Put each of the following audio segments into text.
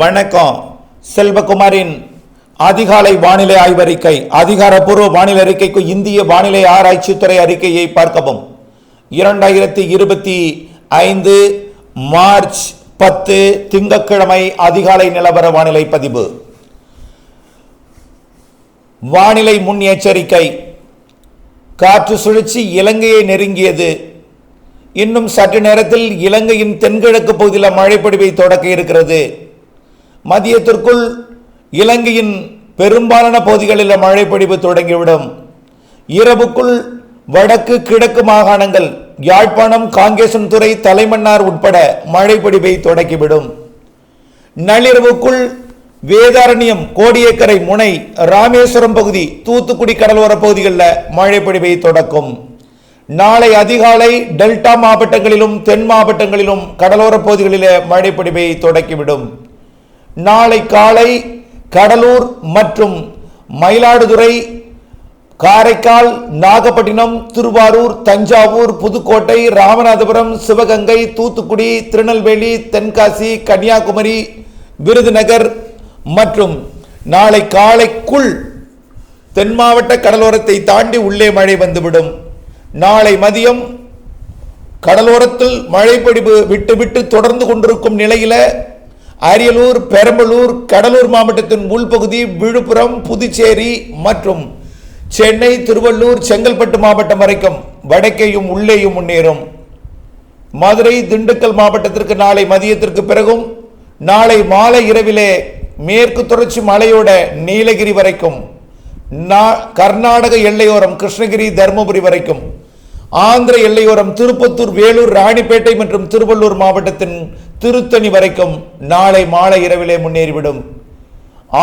வணக்கம். செல்வகுமாரின் அதிகாலை வானிலை ஆய்வறிக்கை அதிகாரப்பூர்வ வானிலை அறிக்கைக்கு இந்திய வானிலை ஆராய்ச்சித்துறை அறிக்கையை பார்க்கவும். இரண்டாயிரத்தி இருபத்தி ஐந்து மார்ச் பத்து திங்கட்கிழமை அதிகாலை நிலவர வானிலை பதிவு. வானிலை முன் எச்சரிக்கை காற்று சுழற்சி இலங்கையை நெருங்கியது. இன்னும் சற்று நேரத்தில் இலங்கையின் தென்கிழக்கு பகுதியில் மழைப்பொடிவை தொடக்க இருக்கிறது. மதியத்திற்குள் இலங்கையின் பெரும்பாலான பகுதிகளில் மழைப்பொழிவு தொடங்கிவிடும். இரவுக்குள் வடக்கு கிழக்கு மாகாணங்கள் யாழ்ப்பாணம் காங்கேசன்துறை தலைமன்னார் உட்பட மழைப்பொழிவை தொடக்கிவிடும். நள்ளிரவுக்குள் வேதாரண்யம் கோடியக்கரை முனை ராமேஸ்வரம் பகுதி தூத்துக்குடி கடலோர பகுதிகளில் மழைப்பொழிவை தொடக்கும். நாளை அதிகாலை டெல்டா மாவட்டங்களிலும் தென் மாவட்டங்களிலும் கடலோர பகுதிகளில் பொழிவை தொடக்கிவிடும். நாளை காலை கடலூர் மற்றும் மயிலாடுதுறை காரைக்கால் நாகப்பட்டினம் திருவாரூர் தஞ்சாவூர் புதுக்கோட்டை ராமநாதபுரம் சிவகங்கை தூத்துக்குடி திருநெல்வேலி தென்காசி கன்னியாகுமரி விருதுநகர் மற்றும் நாளை காலைக்குள் தென் மாவட்ட கடலோரத்தை தாண்டி உள்ளே மழை வந்துவிடும். நாளை மதியம் கடலோரத்தில் மழை விட்டு விட்டு தொடர்ந்து கொண்டிருக்கும் நிலையில் அரியலூர் பெரம்பலூர் கடலூர் மாவட்டத்தின் உள்பகுதி விழுப்புரம் புதுச்சேரி மற்றும் சென்னை திருவள்ளூர் செங்கல்பட்டு மாவட்டம் வரைக்கும் வடக்கேயும் உள்ளேயும் முன்னேறும். மதுரை திண்டுக்கல் மாவட்டத்திற்கு நாளை மதியத்திற்கு பிறகும் நாளை மாலை இரவிலே மேற்கு தொடர்ச்சி மலையோட நீலகிரி வரைக்கும் நா- கர்நாடக எல்லையோரம் கிருஷ்ணகிரி தருமபுரி வரைக்கும் ஆந்திர எல்லையோரம் திருப்பத்தூர் வேலூர் ராணிப்பேட்டை மற்றும் திருவள்ளூர் மாவட்டத்தின் திருத்தணி வரைக்கும் நாளை மாலை இரவிலே முன்னேறிவிடும்.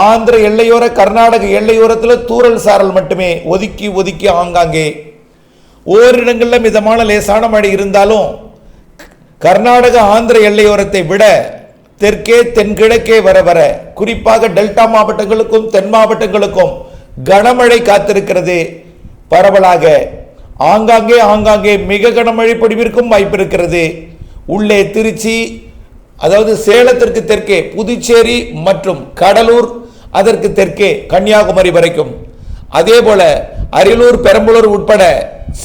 ஆந்திர எல்லையோர கர்நாடக எல்லையோரத்தில் தூறல் சாரல் மட்டுமே ஒதுக்கி ஒதுக்கி ஆங்காங்கே. ஓரிடங்களில் மிதமான லேசான மழை இருந்தாலும் கர்நாடக ஆந்திர எல்லையோரத்தை விட தெற்கே தென்கிழக்கே வர வர குறிப்பாக டெல்டா மாவட்டங்களுக்கும் தென் மாவட்டங்களுக்கும் கனமழை காத்திருக்கிறது பரவலாக. ஆங்காங்கே ஆங்காங்கே மிக கனமழை பொடிவிற்கும் வாய்ப்பு இருக்கிறது உள்ளே திருச்சி அதாவது சேலத்திற்கு தெற்கே புதுச்சேரி மற்றும் கடலூர் அதற்கு தெற்கே கன்னியாகுமரி வரைக்கும். அதே போல அரியலூர் பெரம்பலூர் உட்பட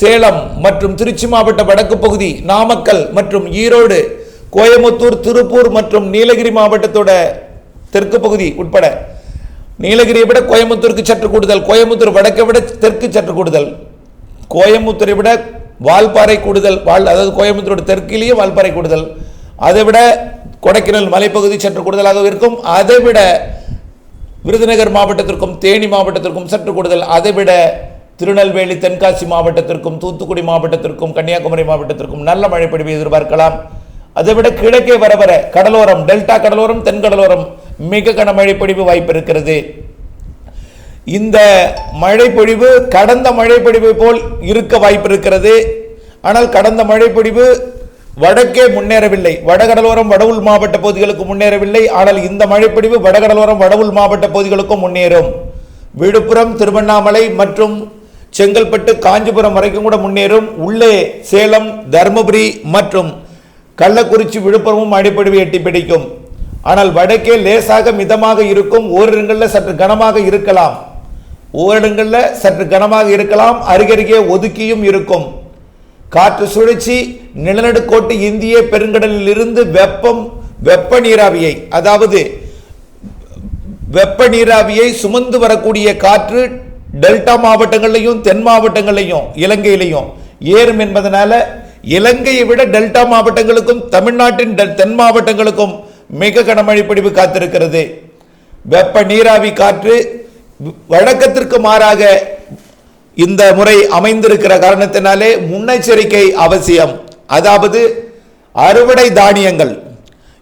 சேலம் மற்றும் திருச்சி மாவட்ட வடக்கு பகுதி நாமக்கல் மற்றும் ஈரோடு கோயமுத்தூர் திருப்பூர் மற்றும் நீலகிரி மாவட்டத்தோட தெற்கு பகுதி உட்பட. நீலகிரியை விட கோயம்புத்தூருக்கு சற்று கூடுதல் கோயம்புத்தூர் வடக்கை விட தெற்கு சற்று கூடுதல். கோயம்புத்தூரை விட வால்பாறை கூடுதல் வால் அதாவது கோயம்புத்தூரோட தெற்கிலேயே வால்பாறை கூடுதல். அதை விட கொடைக்கானல் மலைப்பகுதி சற்று கூடுதலாக இருக்கும். அதை விட விருதுநகர் மாவட்டத்திற்கும் தேனி மாவட்டத்திற்கும் சற்று கூடுதல். அதை விட திருநெல்வேலி தென்காசி மாவட்டத்திற்கும் தூத்துக்குடி மாவட்டத்திற்கும் கன்னியாகுமரி மாவட்டத்திற்கும் நல்ல மழை பொழிவை எதிர்பார்க்கலாம். அதை விட கிழக்கே வர வர கடலோரம் டெல்டா கடலோரம் தென்கடலோரம் மிக கனமழை பொழிவு வாய்ப்பு இருக்கிறது. இந்த மழை பொழிவு கடந்த மழை பொழிவு போல் இருக்க வாய்ப்பு இருக்கிறது. ஆனால் கடந்த மழை பொழிவு வடக்கே முன்னேறவில்லை. வடகடலோரம் வடவுள் மாவட்ட பகுதிகளுக்கு முன்னேறவில்லை. ஆனால் இந்த மழைப்பிடிவு வடகடலோரம் வடவுள் மாவட்ட பகுதிகளுக்கும் முன்னேறும். விழுப்புரம் திருவண்ணாமலை மற்றும் செங்கல்பட்டு காஞ்சிபுரம் வரைக்கும் கூட முன்னேறும். உள்ளே சேலம் தருமபுரி மற்றும் கள்ளக்குறிச்சி விழுப்புரமும் அடிப்படை எட்டி பிடிக்கும். ஆனால் வடக்கே லேசாக மிதமாக இருக்கும். ஓரிடங்களில் சற்று கனமாக இருக்கலாம். ஓரிடங்களில் சற்று கனமாக இருக்கலாம். அருகருகே ஒதுக்கியும் இருக்கும். காற்று சுழற்சி நிலநடுக்கோட்டு இந்திய பெருங்கடலில் இருந்து வெப்பம் வெப்ப நீராவியை அதாவது வெப்ப நீராவியை சுமந்து வரக்கூடிய காற்று டெல்டா மாவட்டங்களையும் தென் மாவட்டங்களையும் இலங்கையிலையும் ஏறும் என்பதனால இலங்கையை விட டெல்டா மாவட்டங்களுக்கும் தமிழ்நாட்டின் டெல்- தென் மாவட்டங்களுக்கும் மிக கனமழை பொழிவு காத்திருக்கிறது. வெப்ப நீராவி காற்று வழக்கத்திற்கு மாறாக இந்த முறை அமைந்திருக்கிற காரணத்தினாலே முன்னெச்சரிக்கை அவசியம். அதாவது அறுவடை தானியங்கள்.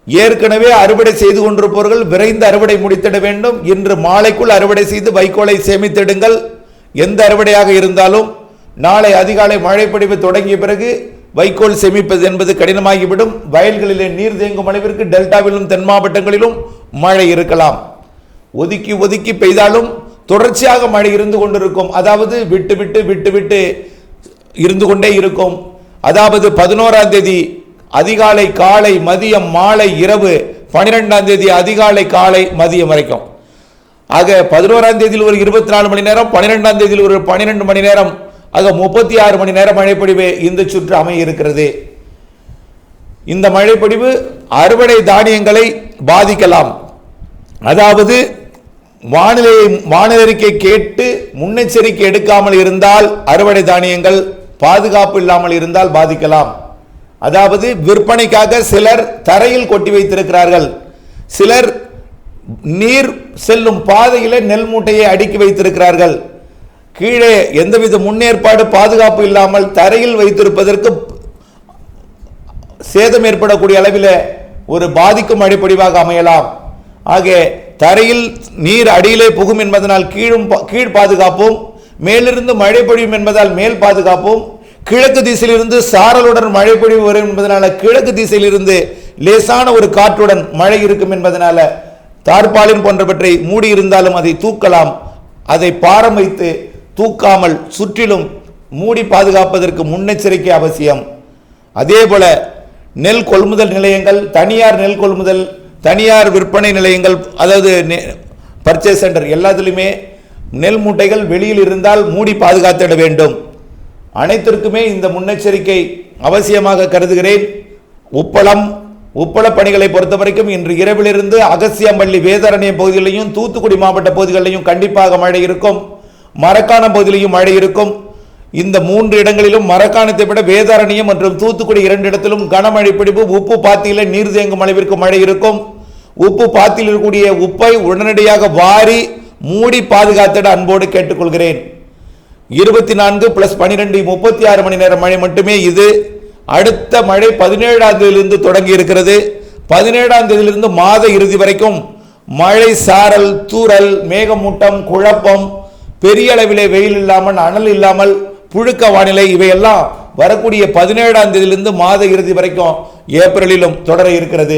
ஏற்கனவே அறுவடை செய்து கொண்டிருப்பவர்கள் விரைந்து அறுவடை முடித்திட வேண்டும். இன்று மாலைக்குள் அறுவடை செய்து வைக்கோலை சேமித்திடுங்கள். எந்த அறுவடையாக இருந்தாலும் நாளை அதிகாலை மழைப்பொழிவு தொடங்கிய பிறகு வைக்கோல் சேமிப்பது என்பது கடினமாகிவிடும். வயல்களிலே நீர் தேங்கும் அளவிற்கு டெல்டாவிலும் தென் மாவட்டங்களிலும் மழை இருக்கலாம். ஒதுக்கி ஒதுக்கி பெய்தாலும் தொடர்ச்சியாக மழை இருந்து கொண்டிருக்கும். அதாவது விட்டு விட்டு விட்டு விட்டு இருந்து கொண்டே இருக்கும். அதாவது பதினோராம் தேதி அதிகாலை காலை மதியம் மாலை இரவு பன்னிரெண்டாம் தேதி அதிகாலை காலை மதியம் வரைக்கும். ஆக பதினோராம் தேதியில் ஒரு இருபத்தி நாலு மணி நேரம் பன்னிரெண்டாம் தேதியில் ஒரு பன்னிரெண்டு மணி நேரம் ஆக முப்பத்தி ஆறு மணி நேரம் மழைப்பொழிவு இந்த சுற்று அமைய இருக்கிறது இந்த மழைப்பொழிவு அறுவடை தானியங்களை பாதிக்கலாம். அதாவது வானிலை வானிலை அறிக்கை கேட்டு முன்னெச்சரிக்கை எடுக்காமல் இருந்தால் அறுவடை தானியங்கள் பாதுகாப்பு இல்லாமல் இருந்தால் பாதிக்கலாம். அதாவது விற்பனைக்காக சிலர் தரையில் கொட்டி வைத்திருக்கிறார்கள். சிலர் நீர் செல்லும் பாதையில் நெல் மூட்டையை அடுக்கி வைத்திருக்கிறார்கள். கீழே எந்தவித முன்னேற்பாடு பாதுகாப்பு இல்லாமல் தரையில் வைத்திருப்பதற்கு சேதம் ஏற்படக்கூடிய அளவில் ஒரு பாதிக்கும் அடிப்படைவாக அமையலாம். ஆக தரையில் நீர் அடியிலே புகும் என்பதனால் கீழும் கீழ் பாதுகாப்பும் மேலிருந்து மழை பொழியும் என்பதால் மேல் பாதுகாப்பும். கிழக்கு திசையிலிருந்து சாரலுடன் மழை பொழிவு வரும் என்பதனால கிழக்கு திசையிலிருந்து லேசான ஒரு காற்றுடன் மழை இருக்கும் என்பதனால தார்பாலின் போன்றவற்றை மூடி இருந்தாலும் அதை தூக்கலாம். அதை பாரம் வைத்து தூக்காமல் சுற்றிலும் மூடி பாதுகாப்பதற்கு முன்னெச்சரிக்கை அவசியம். அதே போல நெல் கொள்முதல் நிலையங்கள் தனியார் நெல் கொள்முதல் தனியார் விற்பனை நிலையங்கள் அதாவது பர்ச்சேஸ் சென்டர் எல்லாத்துலேயுமே நெல் மூட்டைகள் வெளியில் இருந்தால் மூடி பாதுகாத்திட வேண்டும். அனைத்திற்குமே இந்த முன்னெச்சரிக்கை அவசியமாக கருதுகிறேன். உப்பளம் உப்பள பணிகளை பொறுத்த வரைக்கும் இன்று இரவிலிருந்து அகசியம்பள்ளி வேதாரண்யம் பகுதிகளையும் தூத்துக்குடி மாவட்ட பகுதிகளிலும் கண்டிப்பாக மழை இருக்கும். மரக்காணம் பகுதியிலையும் மழை இருக்கும். இந்த மூன்று இடங்களிலும் மரக்காணத்தை விட வேதாரண்யம் மற்றும் தூத்துக்குடி இரண்டு இடத்திலும் கனமழை பிடிப்பு உப்பு பாத்தியில நீர் தேங்கும் அளவிற்கு மழை இருக்கும். உப்பு பாத்தியில் இருக்கக்கூடிய உப்பை உடனடியாக வாரி மூடி பாதுகாத்திட அன்போடு கேட்டுக்கொள்கிறேன். இருபத்தி நான்கு பிளஸ் பனிரெண்டு முப்பத்தி ஆறு மணி நேரம் மழை மட்டுமே இது. அடுத்த மழை பதினேழாம் தேதியிலிருந்து தொடங்கி இருக்கிறது பதினேழாம் தேதியிலிருந்து மாத இறுதி வரைக்கும் மழை சாரல் தூறல் மேகமூட்டம் குழப்பம் பெரிய அளவிலே வெயில் இல்லாமல் அனல் இல்லாமல் புழுக்க வானிலை இவையெல்லாம் வரக்கூடிய பதினேழாம் தேதியிலிருந்து மாத இறுதி வரைக்கும் ஏப்ரலிலும் தொடர இருக்கிறது.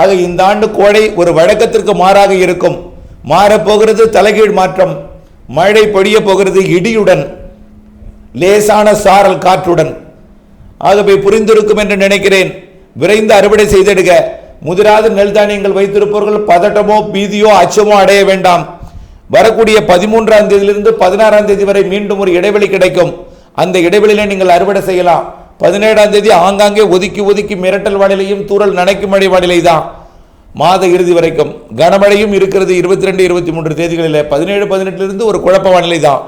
ஆக இந்த ஆண்டு கோடை ஒரு வழக்கத்திற்கு மாறாக இருக்கும். மாறப்போகிறது தலைகீழ் மாற்றம். மழை பொழிய போகிறது இடியுடன் லேசான சாரல் காற்றுடன். ஆகவே புரிந்திருக்கும் என்று நினைக்கிறேன். விரைந்து அறுவடை செய்திடுக. முதிராத நெல் தானியங்கள் வைத்திருப்பவர்கள் பதட்டமோ பீதியோ அச்சமோ அடைய வேண்டாம். வரக்கூடிய பதிமூன்றாம் தேதியிலிருந்து பதினாறாம் தேதி வரை மீண்டும் ஒரு இடைவெளி கிடைக்கும். அந்த இடைவெளியில நீங்கள் அறுவடை செய்யலாம். பதினேழாம் தேதி ஆங்காங்கே ஒதுக்கி ஒதுக்கி மிரட்டல் வானிலையும் தூறல் நனைக்கும் மழை வானிலை தான் மாத இறுதி வரைக்கும் கனமழையும் இருக்கிறது. இருபத்தி ரெண்டு இருபத்தி மூன்று தேதிகளில் பதினேழு பதினெட்டிலிருந்து ஒரு குழப்ப வானிலை தான்.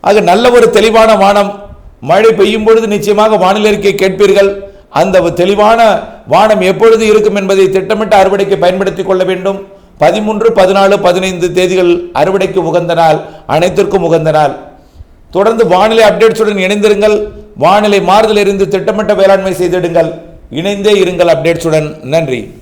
ஆக நல்ல ஒரு தெளிவான வானம். மழை பெய்யும் பொழுது நிச்சயமாக வானிலை அறிக்கை கேட்பீர்கள். அந்த தெளிவான வானம் எப்பொழுது இருக்கும் என்பதை திட்டமிட்ட அறுவடைக்கு பயன்படுத்திக் கொள்ள வேண்டும். பதிமூன்று பதினாலு பதினைந்து தேதிகள் அறுவடைக்கு உகந்த நாள் அனைத்திற்கும் உகந்த நாள் தொடர்ந்து வானிலை அப்டேட்ஸுடன் இணைந்திருங்கள். வானிலை மாறுதல் இருந்து திட்டமிட்ட வேளாண்மை செய்திடுங்கள். இணைந்தே இருங்கள் அப்டேட்ஸுடன். நன்றி.